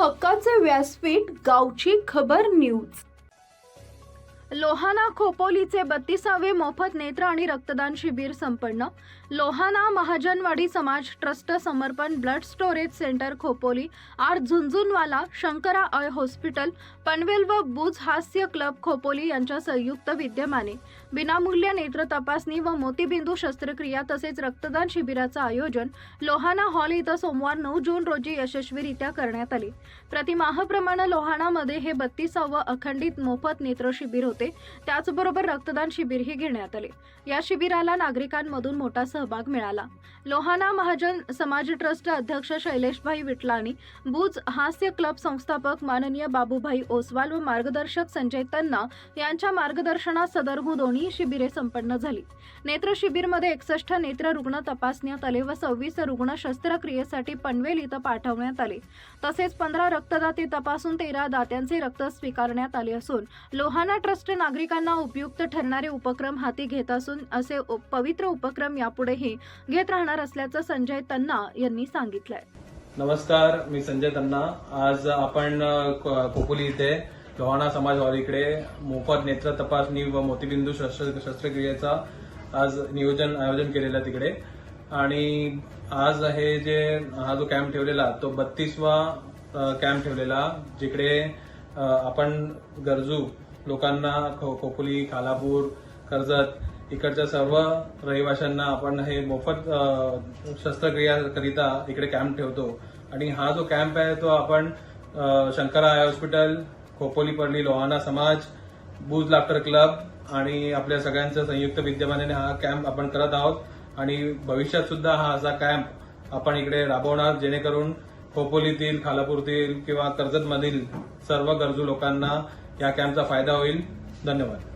हक्काचे व्यासपीठ गावची खबर न्यूज. लोहाना खोपोलीचे बत्तीसावे मोफत नेत्र आणि रक्तदान शिबिर संपन्न. लोहाना महाजनवाडी समाज trust Samarpan blood storage centre Khopoli. R Jhunjhunwala Shankara eye hospital. Panvel व बुज हास्य क्लब खोपोली यांच्या संयुक्त विद्यमाने. विनामूल्य नेत्र तपासणी व मोतीबिंदू शस्त्रक्रिया तसेच रक्तदान शिबिराचं आयोजन लोहाना हॉल इथं सोमवार नऊ जून रोजी यशस्वीरित्या करण्यात आले. प्रतिमाहप्रमाणे लोहाणामध्ये हे बत्तीसावं अखंडित मोफत नेत्र शिबिर होते. त्याचबरोबर रक्तदान शिबिरही घेण्यात आले. या शिबिराला नागरिकांमधून मोठा सहभाग मिळाला. लोहाना महाजन समाज ट्रस्ट अध्यक्ष शैलेशभाई विटलानी बुज हास्य क्लब संस्थापक माननीय बाबूभाई ओसवाल व मार्गदर्शक संजय तन्ना यांच्या मार्गदर्शनात सदरहू दोन्ही शिबिरे संपन्न झाली. नेत्र शिबिरमध्ये एकसष्ट नेत्र रुग्ण तपासण्यात आले व सव्वीस रुग्ण शस्त्रक्रियेसाठी पनवेल इथं पाठवण्यात आले. तसेच पंधरा रक्तदाते तपासून तेरा दात्यांचे रक्त स्वीकारण्यात आले असून लोहाना ट्रस्ट नागरिकांना उपयुक्त ठरणारे उपक्रम हाती घेत असून असे पवित्र उपक्रम यापुढेही घेत राहणार असल्याचं संजय तन्ना यांनी सांगितलंय. नमस्कार मी संजय तन्ना. आज आपण कोकुली इथे लोहाणा समाज हॉल इकडे मोफत नेत्र तपासणी व मोतीबिंदू शस्त्र शस्त्रक्रियेचा आज नियोजन आयोजन केलेलं आहे तिकडे. आणि आज हे जे हा जो कॅम्प ठेवलेला तो बत्तीसवा कॅम्प ठेवलेला जिकडे आपण गरजू लोकांना खो खोपोली खालापूर कर्जत इकडच्या सर्व रहिवाशांना आपण हे मोफत शस्त्रक्रियाकरिता इकडे कॅम्प ठेवतो. आणि हा जो कॅम्प आहे तो आपण Shankara eye hospital Khopoli pearly Lohana समाज बूज लाफ्टर क्लब आणि आपल्या सगळ्यांचं संयुक्त विद्यमानाने हा कॅम्प आपण करत आहोत. आणि भविष्यात सुद्धा हा असा कॅम्प आपण इकडे राबवणार जेणेकरून खोपोलीतील खालापूरतील किंवा कर्जतमधील सर्व गरजू लोकांना या कॅम्पचा फायदा होईल. धन्यवाद.